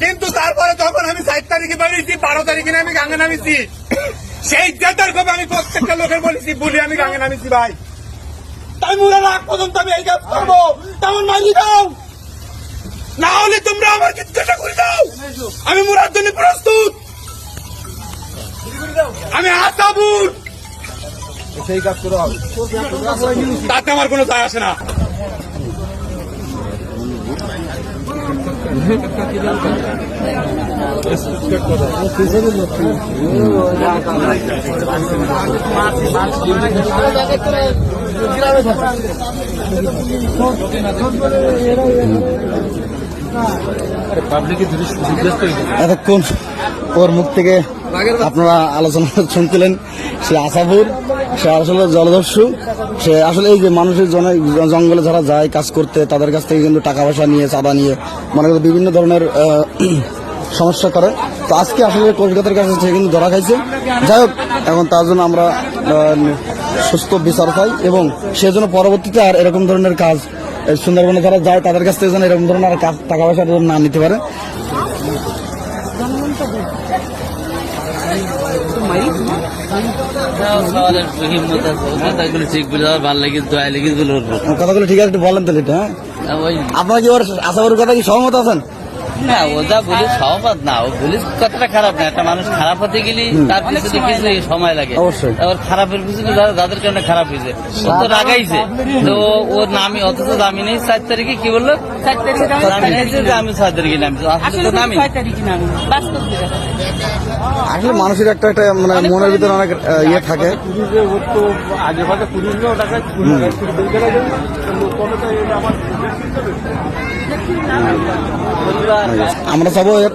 কিন্তু তারপরে যখন আমি সাত তারিখে বেরিয়েছি বারো তারিখে আমি গাঙ্গে নামিছি সেই জেতার কবে আমি প্রত্যেকটা লোকের বলেছি বলি আমি গাঙ্গে নামিছি ভাই। তাই মুরা রাখ পর্যন্ত আমি এই কাজ করব। তেমন মারি দাও না হলে তোমরা আমার জিজ্ঞাসা করে দাও। আমি মুরার জন্য প্রস্তুত। আমি আসাবুর। সেই কাজ করে হবে। তাতে আমার কোনো যায় আসে না। এতক্ষণ ওর মুখ থেকে আপনারা আলোচনা শুনছিলেন সে আশাপুর, সে আসলে জলদস্যু। সে আসলে এই যে মানুষের জঙ্গলে যারা যায়, কাজ করতে, তাদের কাছ থেকে কিন্তু টাকা পয়সা নিয়ে, চাঁদা নিয়ে, মনে করো বিভিন্ন ধরনের সমস্যা করে। তো আজকে আসলে কলকাতার কাছে সে কিন্তু ধরা খাইছে। যাই হোক, এখন তার জন্য আমরা সুস্থ বিচার পাই এবং সেজন্য পরবর্তীতে আর এরকম ধরনের কাজ সুন্দরবনে যারা যায়, তাদের কাছ থেকে যেন এরকম ধরনের টাকা পয়সা না নিতে পারে। কথাগুলো ঠিক আছে বলেন তাহলে ওই কি ওর আশাবাড়ির কথা কি সহমত আছেন? না ওটা বলে সহমত না ও পুলিশ কথাটা খারাপ না একটা মানুষ খারাপ হতে গেলে তার পিছনে কিছু সময় লাগে। অবশ্যই। আবার খারাপের পিছনে যারা- যাদের কারণে খারাপ হয়েছে। ও তো রাগাইছে। তো ওর নামি অথচ দামি নেই চার তারিখে কি বলল? চার তারিখে দামি নেই যে আমি ছয় তারিখে নামি। আসলে তো নামি। আসলে মানুষের একটা একটা মানে মনের ভিতরে অনেক ইয়ে থাকে। আগে ভাগে পুলিশ টাকা আমরা চাবো এর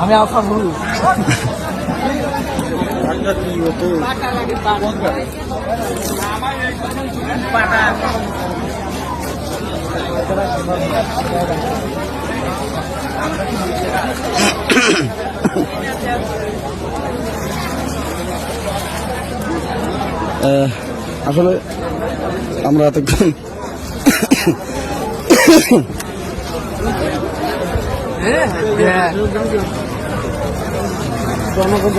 আমি আসলে আমরা এতক্ষণ জনগণ